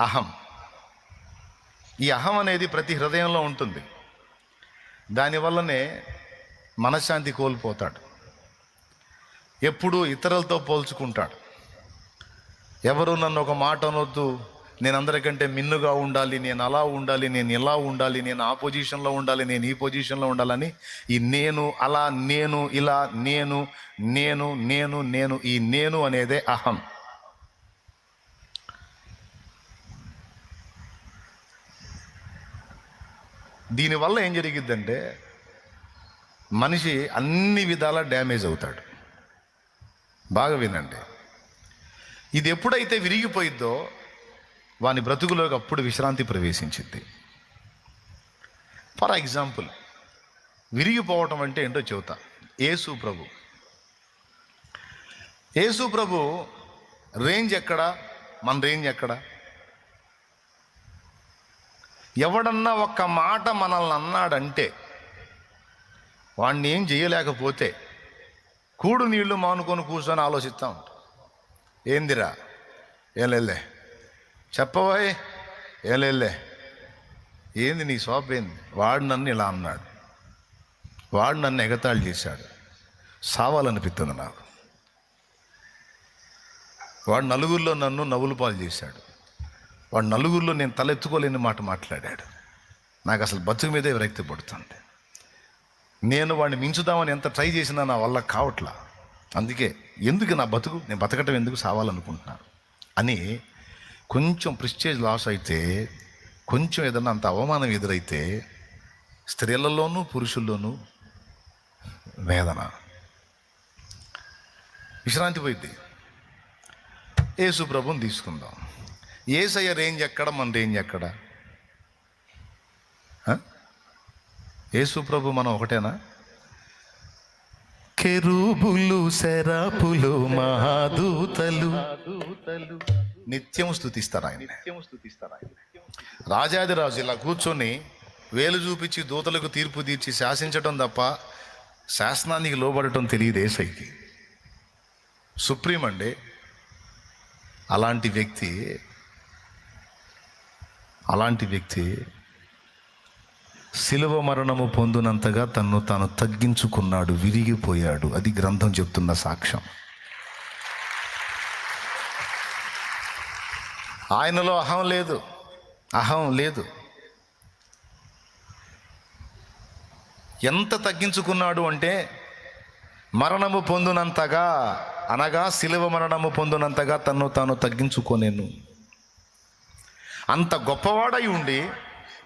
అహం. ఈ అహం అనేది ప్రతి హృదయంలో ఉంటుంది. దానివల్లనే మనశ్శాంతి కోల్పోతాడు. ఎప్పుడూ ఇతరులతో పోల్చుకుంటాడు. ఎవరు నన్ను ఒక మాట అనొద్దు నేను అందరికంటే మిన్నుగా ఉండాలి నేను అలా ఉండాలి నేను ఇలా ఉండాలి నేను ఆ పొజిషన్లో ఉండాలి నేను ఈ పొజిషన్లో ఉండాలని ఈ నేను అలా నేను ఇలా నేను నేను నేను నేను ఈ నేను అనేదే అహం. దీనివల్ల ఏం జరిగిద్దంటే మనిషి అన్ని విధాలా డ్యామేజ్ అవుతాడు. బాగా వినండి. ఇది ఎప్పుడైతే విరిగిపోయిద్దో వాని బ్రతుకులోకి అప్పుడు విశ్రాంతి ప్రవేశించింది ఫర్ ఎగ్జాంపుల్ విరిగిపోవటం అంటే ఏంటో చెబుతా. యేసు ప్రభు. యేసు ప్రభు రేంజ్ ఎక్కడ? మన రేంజ్ ఎక్కడ? ఎవడన్నా ఒక్క మాట మనల్ని అన్నాడంటే వాణ్ణి ఏం చేయలేకపోతే కూడు నీళ్ళు మానుకొని కూర్చొని ఆలోచిస్తూ ఉంటాం. ఏందిరా? ఏం లేలే చెప్పబోయ్ ఏం లేలే ఏంది నీ సోప్ ఏంది? వాడు నన్ను ఇలా అన్నాడు. వాడు నన్ను ఎగతాళి చేశాడు. సావాలనిపిస్తుంది నాకు. వాడు నలుగురిలో నన్ను నవ్వులు పాలు చేశాడు. వాడు నలుగురిలో నేను తలెత్తుకోలేని మాట మాట్లాడాడు. నాకు అసలు బతుకు మీదే విరక్తి పడుతుంది. నేను వాడిని మించుదామని ఎంత ట్రై చేసినా నా వల్ల కావట్లా. అందుకే ఎందుకు నా బతుకు నేను బతకటం ఎందుకు సావాలనుకుంటున్నాను? అని కొంచెం ప్రిస్టేజ్ లాస్ అయితే కొంచెం ఏదన్నా అంత అవమానం ఎదురైతే స్త్రీలలోనూ పురుషుల్లోనూ వేదన. విశ్రాంతి పోయింది యేసు ప్రభుని తీసుకుందాం. ఏసయ్య రేంజ్ ఎక్కడ మన రేంజ్ ఎక్కడ? యేసు ప్రభు మనం ఒకటేనా? కెరూబులు శరాపులు మహాదూతలు. నిత్యం స్థుతిస్తారు ఆయన. రాజాదిరాజు ఇలా కూర్చొని వేలు చూపించి దూతలకు తీర్పు తీర్చి శాసించడం తప్ప శాసనానికి లోబడటం తెలియదు ఏసైకి సుప్రీం అండి అలాంటి వ్యక్తి అలాంటి వ్యక్తి శిలువ మరణము పొందినంతగా తన్ను తాను తగ్గించుకున్నాడు విరిగిపోయాడు. అది గ్రంథం చెప్తున్న సాక్ష్యం. ఆయనలో అహం లేదు. అహం లేదు. ఎంత తగ్గించుకున్నాడు అంటే మరణము పొందినంతగా అనగా శిలువ మరణము పొందినంతగా తన్ను తాను తగ్గించుకోలేను. అంత గొప్పవాడై ఉండి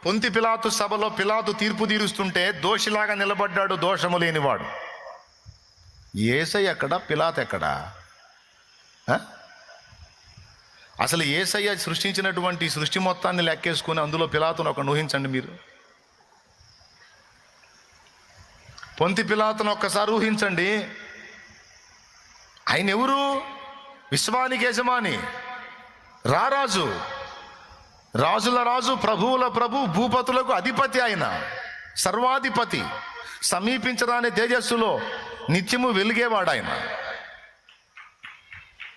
పొంతి పిలాతు సభలో పిలాతు తీర్పు తీరుస్తుంటే దోషిలాగా నిలబడ్డాడు దోషము లేనివాడు. ఏసై ఎక్కడ? పిలాత్ ఎక్కడ? అసలు ఏసయ్య సృష్టించినటువంటి సృష్టి మొత్తాన్ని లెక్కేసుకుని అందులో పిలాతును ఒక ఊహించండి మీరు. పొంతి పిలాతును ఒక్కసారి ఊహించండి. ఆయన ఎవరు? విశ్వానికి యజమాని. రారాజు. రాజుల రాజు ప్రభువుల ప్రభు భూపతులకు అధిపతి ఆయన సర్వాధిపతి. సమీపించరాని తేజస్సులో నిత్యము వెలిగేవాడు ఆయన